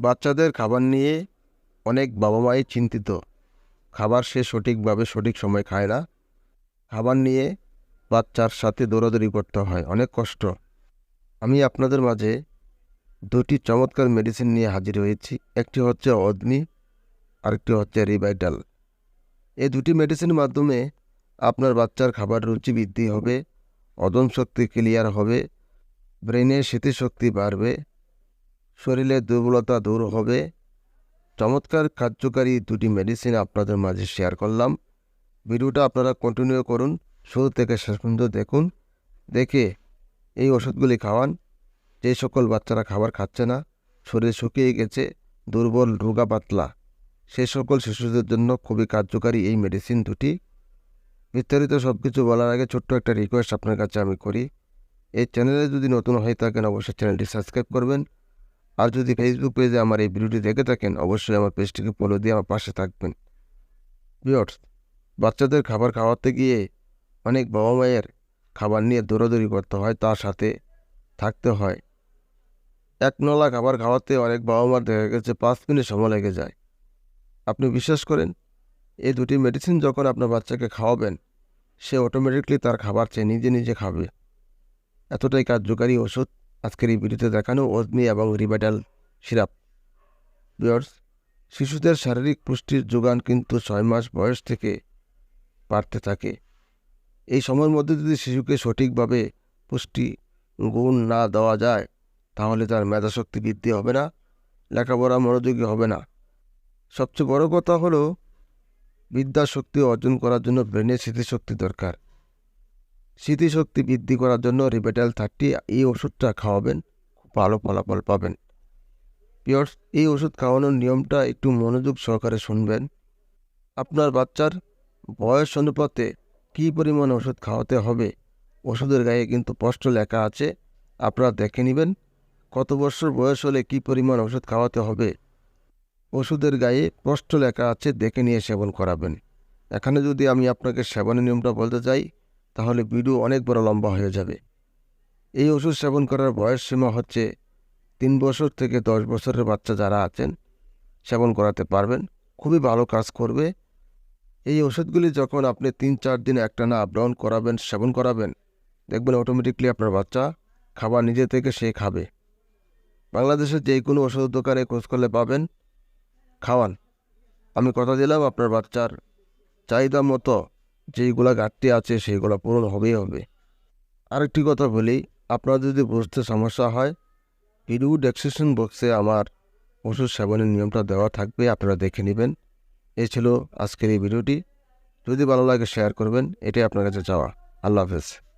বাচ্চাদের খাবার নিয়ে অনেক বাবা মাই চিন্তিত। খাবার সে সঠিকভাবে সঠিক সময় খায় না। খাবার নিয়ে বাচ্চার সাথে দৌড়াদৌড়ি করতে হয়, অনেক কষ্ট। আমি আপনাদের মাঝে দুটি চমৎকার মেডিসিন নিয়ে হাজির হয়েছি। একটি হচ্ছে অদমি আরেকটি হচ্ছে রিভাইটাল। এই দুটি মেডিসিনের মাধ্যমে আপনার বাচ্চার খাবার রুচি বৃদ্ধি হবে অদম শক্তি ক্লিয়ার হবে ব্রেনের স্মৃতিশক্তি বাড়বে শরীরের দুর্বলতা দূর হবে। চমৎকার, কার্যকারী দুটি মেডিসিন আপনাদের মাঝে শেয়ার করলাম। ভিডিওটা আপনারা কন্টিনিউ করুন, শুরু থেকে শেষ পর্যন্ত দেখুন। দেখে এই ওষুধগুলি খাওয়ান। যে সকল বাচ্চারা খাবার খাচ্ছে না, শরীর শুকিয়ে গেছে, দুর্বল, রোগা পাতলা, সে সকল শিশুদের জন্য খুবই কার্যকারী এই মেডিসিন দুটি। বিস্তারিত সব কিছু বলার আগে ছোট্ট একটা রিকোয়েস্ট আপনার কাছে আমি করি। এই চ্যানেলে যদি নতুন হয়ে থাকেন, অবশ্যই চ্যানেলটি সাবস্ক্রাইব করবেন। আর যদি ফেসবুক পেজে আমার এই ভিডিওটি দেখে থাকেন, অবশ্যই আমার পেজটিকে ফলো দিয়ে আমার পাশে থাকবেন। বিয়র্স বাচ্চাদের খাবার খাওয়াতে গিয়ে অনেক বাবা মায়ের খাবার নিয়ে দৌড়াদৌড়ি করতে হয়, তার সাথে থাকতে হয়। এক নলা খাবার খাওয়াতে অনেক বাবা মার দেখা গেছে, পাঁচ মিনিট সময় লেগে যায়। আপনি বিশ্বাস করেন, এই দুটি মেডিসিন যখন আপনার বাচ্চাকে খাওয়াবেন, সে অটোমেটিকলি তার খাবার চেয়ে নিজে নিজে খাবে। এতটাই কার্যকারী ওষুধ। আজকের এই ভিডিওতে দেখানো অগ্নি এবং রিভাইটাল সিরাপ। বিয়ার্স শিশুদের শারীরিক পুষ্টির যোগান কিন্তু ছয় মাস বয়স থেকে বাড়তে থাকে। এই সময়ের মধ্যে যদি শিশুকে সঠিকভাবে পুষ্টি গুণ না দেওয়া যায়, তাহলে তার মেধাশক্তি বৃদ্ধি হবে না, লেখাপড়া মনোযোগী হবে না। সবচেয়ে বড় কথা হলো, বিদ্যাশক্তি অর্জন করার জন্য ব্রেনের স্মৃতিশক্তি দরকার। স্মৃতিশক্তি বৃদ্ধি করার জন্য রিবেটাল থার্টি এই ওষুধটা খাওয়াবেন। খুব ভালো ফলাফল পাবেন। পিওর্স এই ওষুধ খাওয়ানোর নিয়মটা একটু মনোযোগ সহকারে শুনবেন। আপনার বাচ্চার বয়স অনুপাতে কী পরিমাণ ওষুধ খাওয়াতে হবে? ওষুধের গায়ে কিন্তু স্পষ্ট লেখা আছে। আপনারা দেখে নেবেন কত বছর বয়স হলে কী পরিমাণ ওষুধ খাওয়াতে হবে। ওষুধের গায়ে স্পষ্ট লেখা আছে, দেখে নিয়ে সেবন করাবেন। এখানে যদি আমি আপনাকে সেবনের নিয়মটা বলতে চাই তাহলে ভিডিও অনেক বড় লম্বা হয়ে যাবে। এই ওষুধ সেবন করার বয়স সীমা হচ্ছে তিন বছর থেকে দশ বছরের বাচ্চা যারা আছেন, সেবন করাতে পারবেন। খুবই ভালো কাজ করবে। এই ওষুধগুলি যখন আপনি তিন চার দিন একটানা আপডাউন করাবেন, সেবন করাবেন, দেখবেন অটোমেটিকলি আপনার বাচ্চা খাবার নিজে থেকে সে খাবে। বাংলাদেশের যে কোনো ওষুধ দোকানে খোঁজ করলে পাবেন। খাওয়ান, আমি কথা দিলাম আপনার বাচ্চার চাহিদা মতো যেইগুলা ঘাটতি আছে, সেইগুলো পূরণ হবেই হবে। আরেকটি কথা বলি, আপনার যদি বুঝতে সমস্যা হয় ভিডিও ডেসক্রিপশন বক্সে আমার ওষুধ সেবনের নিয়মটা দেওয়া থাকবে, আপনারা দেখে নেবেন। এ ছিল আজকের এই ভিডিওটি। যদি ভালো লাগে, শেয়ার করবেন। এটাই আপনার কাছে চাওয়া। আল্লাহ হাফেজ।